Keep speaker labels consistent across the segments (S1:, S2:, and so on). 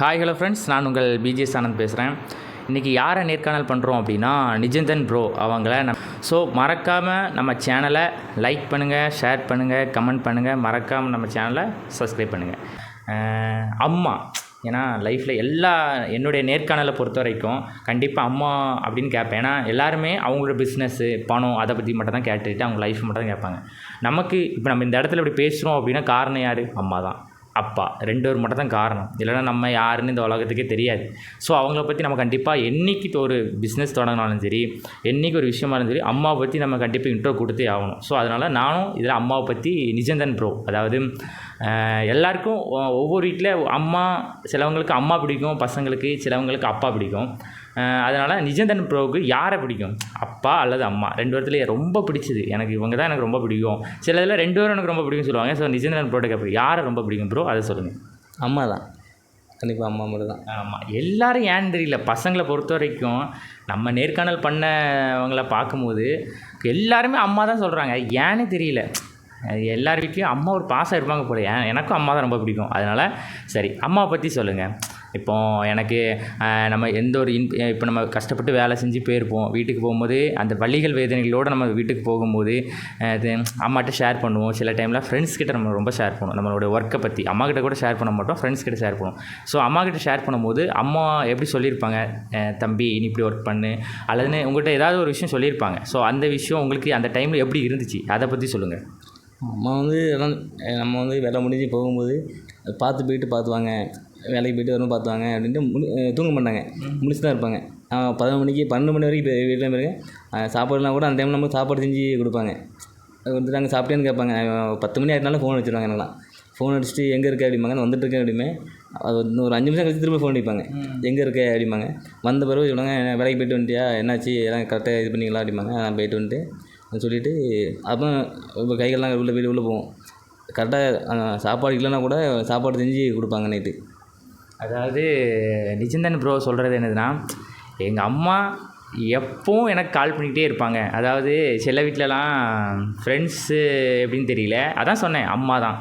S1: Hi hello friends நான் உங்கள் BGS Anand பேசுகிறேன் இன்றைக்கி யாரை நேர்காணல் பண்ணுறோம் அப்படின்னா நிஜந்தன் ப்ரோ அவங்கள நம் ஸோ மறக்காமல் நம்ம சேனலை லைக் பண்ணுங்கள் ஷேர் பண்ணுங்கள் கமெண்ட் பண்ணுங்கள் மறக்காமல் நம்ம சேனலை சப்ஸ்கிரைப் பண்ணுங்கள் அம்மா. ஏன்னா லைஃப்பில் எல்லா என்னுடைய நேர்காணலை பொறுத்த வரைக்கும் கண்டிப்பாக அம்மா அப்படின்னு கேட்பேன். ஏன்னா எல்லாருமே அவங்களோட பிஸ்னஸ்ஸு பணம் அதை பற்றி மட்டும் தான் கேட்டுக்கிட்டு அவங்க லைஃப் மட்டும் தான் கேட்பாங்க. நமக்கு இப்போ நம்ம இந்த இடத்துல இப்படி பேசுகிறோம் அப்படின்னா காரணம் யார்? அம்மா தான் அப்பா. ரெண்டு பேர் மட்டும் தான் காரணம். இல்லைன்னா நம்ம யாருன்னு இந்த உலகத்துக்கே தெரியாது. ஸோ அவங்கள பற்றி நம்ம கண்டிப்பாக என்றைக்கு ஒரு பிஸ்னஸ் தொடங்கினாலும் சரி என்னைக்கு ஒரு விஷயமா இருந்தாலும் சரி அம்மாவை பற்றி நம்ம கண்டிப்பாக இன்ட்ரோ கொடுத்தே ஆகணும். ஸோ அதனால் நானும் இதில் அம்மாவை பற்றி நிஜந்தன் ப்ரோ அதாவது எல்லாருக்கும் ஒவ்வொரு வீட்டில் அம்மா சிலவங்களுக்கு அம்மா பிடிக்கும் பசங்களுக்கு சிலவங்களுக்கு அப்பா பிடிக்கும். அதனால் நிஜந்தன் ப்ரோவுக்கு யாரை பிடிக்கும்? அப்பா அல்லது அம்மா? ரெண்டு பேர்த்துலேயே ரொம்ப பிடிச்சது. எனக்கு இவங்க தான் எனக்கு ரொம்ப பிடிக்கும். சில இதில் ரெண்டு பேரும் எனக்கு ரொம்ப பிடிக்கும் சொல்லுவாங்க. ஸோ நிஜந்தன் ப்ரோட்ட கேட்பேன் யாரை ரொம்ப பிடிக்கும் ப்ரோ அதை சொல்லுங்கள்
S2: அம்மா தான். கண்டிப்பாக அம்மா மட்டும் தான்
S1: ஆமாம் எல்லாரும் ஏன்னு தெரியல. பசங்களை பொறுத்த வரைக்கும் நம்ம நேர்காணல் பண்ணவங்கள பார்க்கும்போது எல்லாருமே அம்மா தான் சொல்கிறாங்க ஏன்னு தெரியல. அது எல்லார் வீட்லேயும் அம்மா ஒரு பாசம் இருப்பாங்க போல. ஏன்? எனக்கும் அம்மா தான் ரொம்ப பிடிக்கும். அதனால் சரி அம்மாவை பற்றி சொல்லுங்கள் இப்போ எனக்கு நம்ம எந்த ஒரு இன் இப்போ நம்ம கஷ்டப்பட்டு வேலை செஞ்சு போயிருப்போம். வீட்டுக்கு போகும்போது அந்த வழிகள் வேதனைகளோடு நம்ம வீட்டுக்கு போகும்போது இது அம்மாட்ட ஷேர் பண்ணுவோம். சில டைமில் ஃப்ரெண்ட்ஸ் கிட்ட நம்ம ரொம்ப ஷேர் பண்ணுவோம். நம்மளோட ஒர்க்கை பற்றி அம்மா கிட்ட கூட ஷேர் பண்ண மாட்டோம். ஃப்ரெண்ட்ஸ் கிட்ட ஷேர் பண்ணுவோம். ஸோ அம்மா கிட்ட ஷேர் பண்ணும்போது அம்மா எப்படி சொல்லியிருப்பாங்க? தம்பி நீ இப்படி ஒர்க் பண்ணு. அல்லதுன்னு உங்கள்கிட்ட ஏதாவது ஒரு விஷயம் சொல்லியிருப்பாங்க. ஸோ அந்த விஷயம் உங்களுக்கு அந்த டைமில் எப்படி இருந்துச்சு? அதை பற்றி சொல்லுங்கள்
S2: அம்மா வந்து எல்லாம் நம்ம வந்து வேலை முடிஞ்சு போகும்போது பார்த்து போயிட்டு பார்த்துவாங்க. வேலைக்கு போயிட்டு வரும் பார்த்துவாங்க அப்படின்ட்டு முடி அஹ் தூங்க மாட்டாங்க. முடிச்சு தான் இருப்பாங்க. நான் பதினொரு மணிக்கு பன்னெண்டு மணி வரைக்கும் இப்போ வீட்டில் போயிருக்கேன் சாப்பாடுலாம் கூட அந்த டைமில் நமக்கு சாப்பாடு செஞ்சு கொடுப்பாங்க. வந்துட்டு அங்கே சாப்பிட்டேன்னு கேட்பாங்க. பத்து மணி ஆகிட்டனால ஃபோன் வச்சுருவாங்க எனக்குலாம் ஃபோன் அடிச்சுட்டு எங்கே இருக்க? அப்படிம்பாங்க. நான் வந்துட்டு இருக்கேன் அப்படிமே அது வந்து ஒரு அஞ்சு நிமிஷம் கழிச்சு திரும்ப ஃபோன் அடிப்பாங்க. எங்கே இருக்க? அப்படிம்பாங்க. வந்த பிறகு சொல்லுவாங்க "என்ன வேலைக்கு போயிட்டு வந்துட்டியா? என்னாச்சு? எல்லாம் கரெக்டாக இது பண்ணிங்களா அப்படிம்பாங்க. நான் போயிட்டு வந்துட்டு சொல்லிவிட்டு அப்புறம் இப்போ கைகள்லாம் உள்ள வீடு உள்ளே போவோம் கரெக்டாக சாப்பாடு இல்லைன்னா கூட சாப்பாடு செஞ்சு கொடுப்பாங்க நைட்டு
S1: அதாவது நிஜந்தன் ப்ரோ சொல்கிறது என்னதுன்னா எங்கள் அம்மா எப்பவும் எனக்கு கால் பண்ணிக்கிட்டே இருப்பாங்க. அதாவது சில வீட்டிலலாம் ஃப்ரெண்ட்ஸு எப்படின்னு தெரியல. அதான் சொன்னேன் அம்மா தான்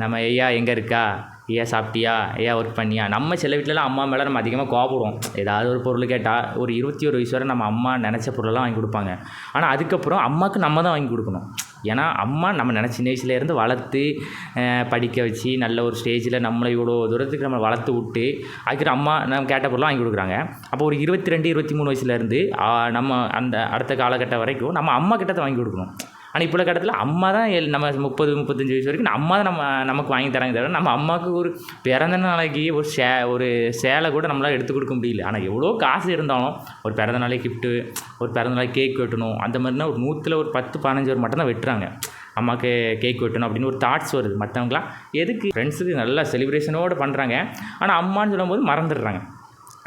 S1: நம்ம ஐயா எங்கே இருக்கா? ஏன் சாப்பிட்டியா? ஏன் ஒர்க் பண்ணியா? நம்ம சில வீட்டிலலாம் அம்மா மேலே நம்ம அதிகமாக கோபப்படுவோம் ஏதாவது ஒரு பொருள் கேட்டால் ஒரு இருபத்தி ஒரு வயசு வரை நம்ம அம்மா நினச்ச பொருளெல்லாம் வாங்கி கொடுப்பாங்க. ஆனால் அதுக்கப்புறம் அம்மாவுக்கு நம்ம தான் வாங்கி கொடுக்கணும். ஏன்னா அம்மா நம்ம நினச்ச சின்ன வயசுலேருந்து வளர்த்து படிக்க வச்சு நல்ல ஒரு ஸ்டேஜில் நம்மளை இவ்வளோ தூரத்துக்கு நம்ம வளர்த்து விட்டு அதுக்கப்புறம் அம்மா நம்ம கேட்ட பொருளாக வாங்கி கொடுக்குறாங்க. அப்போ ஒரு இருபத்தி ரெண்டு இருபத்தி மூணு வயசுலேருந்து நம்ம அந்த அடுத்த காலகட்டம் வரைக்கும் நம்ம அம்மா கிட்ட தான் வாங்கி கொடுக்கணும். ஆனால் இப்போ உள்ள கட்டத்தில் அம்மா தான் எல் நம்ம முப்பது முப்பத்தஞ்சு வயசு வரைக்கும் அம்மா தான் நம்ம நமக்கு வாங்கி தராங்க தவிர நம்ம அம்மாவுக்கு ஒரு பிறந்த நாளைக்கு ஒரு சே ஒரு சேலை கூட நம்மளால் எடுத்து கொடுக்க முடியல. ஆனால் எவ்வளோ காசு இருந்தாலும் ஒரு பிறந்த நாளைக்கு கிஃப்ட்டு ஒரு பிறந்த நாளைக்கு கேக் வெட்டணும். அந்த மாதிரினா ஒரு நூற்றில் ஒரு பத்து பதினஞ்சு பேர் மட்டும் தான் வெட்டுறாங்க. அம்மாவுக்கு கேக் வெட்டணும் அப்படின்னு ஒரு தாட்ஸ் வருது. மற்றவங்களாம் எதுக்கு? ஃப்ரெண்ட்ஸுக்கு நல்லா செலிப்ரேஷனோடு பண்ணுறாங்க ஆனால் அம்மான்னு சொல்லும்போது மறந்துடுறாங்க.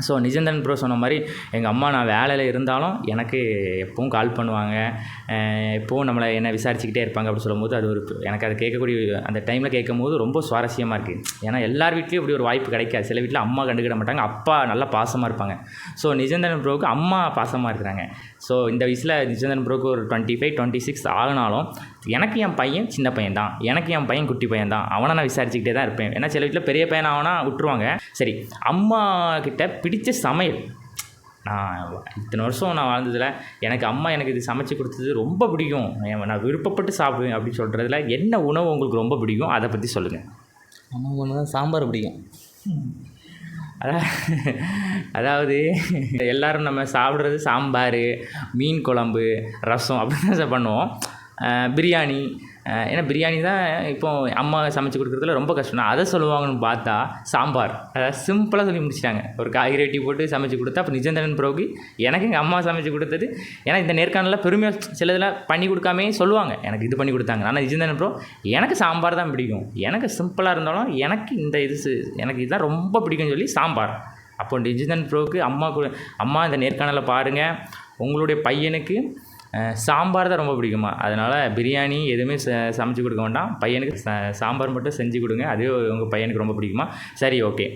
S1: ஸோ நிஜந்தன் ப்ரோ சொன்ன மாதிரி எங்கள் அம்மா நான் வேலையில் இருந்தாலும் எனக்கு எப்பவும் கால் பண்ணுவாங்க. எப்பவும் நம்மளை என்ன விசாரிச்சுக்கிட்டே இருப்பாங்க அப்படி சொல்லும்போது அது ஒரு எனக்கு அது கேட்கக்கூடிய அந்த டைமில் கேட்கும்போது ரொம்ப சுவாரஸ்யமாக இருக்குது ஏன்னா எல்லார் வீட்லேயும் இப்படி ஒரு வாய்ப்பு கிடைக்காது. சில வீட்டில் அம்மா கண்டுக்கிட மாட்டாங்க. அப்பா நல்லா பாசமாக இருப்பாங்க. ஸோ நிஜந்தன் ப்ரோவுக்கு அம்மா பாசமாக இருக்கிறாங்க. ஸோ இந்த வயசில் நிஜந்தன் ப்ரோக்கு ஒரு டுவெண்ட்டி ஃபைவ் டுவெண்ட்டி சிக்ஸ் ஆகினாலும் எனக்கு என் பையன் சின்ன பையன் தான். எனக்கு என் பையன் குட்டி பையன் தான். அவனை நான் விசாரிச்சுக்கிட்டே தான் இருப்பேன். ஏன்னா சில வீட்டில் பெரிய பையன் ஆகினா விட்டுருவாங்க. சரி அம்மா கிட்ட பிடிச்ச சமையல். நான் இத்தனை வருஷம் நான் வாழ்ந்ததில் எனக்கு அம்மா எனக்கு இது சமைச்சு கொடுத்தது ரொம்ப பிடிக்கும். நான் விருப்பப்பட்டு சாப்பிடுவேன் அப்படின்னு சொல்கிறதுல என்ன உணவு உங்களுக்கு ரொம்ப பிடிக்கும்? அதை பற்றி சொல்லுங்கள்
S2: அம்மா பண்ண தான் சாம்பார் பிடிக்கும்.
S1: அதாவது எல்லாரும் நம்ம சாப்பிட்றது சாம்பார் மீன் குழம்பு ரசம் அப்படி தான் பண்ணுவோம். பிரியாணி ஏன்னா பிரியாணி தான் இப்போ அம்மா சமைச்சு கொடுக்குறதுல ரொம்ப கஷ்டம். நான் அதை சொல்லுவாங்கன்னு பார்த்தா சாம்பார். அதாவது சிம்பிளாக சொல்லி முடிச்சிட்டாங்க. ஒரு காய்கறி வெட்டி போட்டு சமைச்சு கொடுத்தா அப்போ நிஜந்தரன் ப்ரோக்கு எனக்கு எங்கள் அம்மா சமைச்சு கொடுத்தது. ஏன்னா இந்த நேர்காணலில் பெருமையாக சில இதில் பண்ணி கொடுக்காமே சொல்லுவாங்க. எனக்கு இது பண்ணி கொடுத்தாங்க. ஆனால் நிஜந்தரன் ப்ரோ எனக்கு சாம்பார் தான் பிடிக்கும். எனக்கு சிம்பிளாக இருந்தாலும் எனக்கு இந்த இது எனக்கு இதுதான் ரொம்ப பிடிக்கும்னு சொல்லி சாம்பார். அப்போ டிஜிதன் ப்ரோவுக்கு அம்மா கூட அம்மா இந்த நேர்காணலை பாருங்கள் உங்களுடைய பையனுக்கு சாம்பார் தான் ரொம்ப பிடிக்குமா? அதனால் பிரியாணி எதுவுமே ச சமைச்சு கொடுக்க வேண்டாம். பையனுக்கு ச- சாம்பார் மட்டும் செஞ்சு கொடுங்க. அதுவே உங்கள் பையனுக்கு ரொம்ப பிடிக்குமா? சரி ஓகே.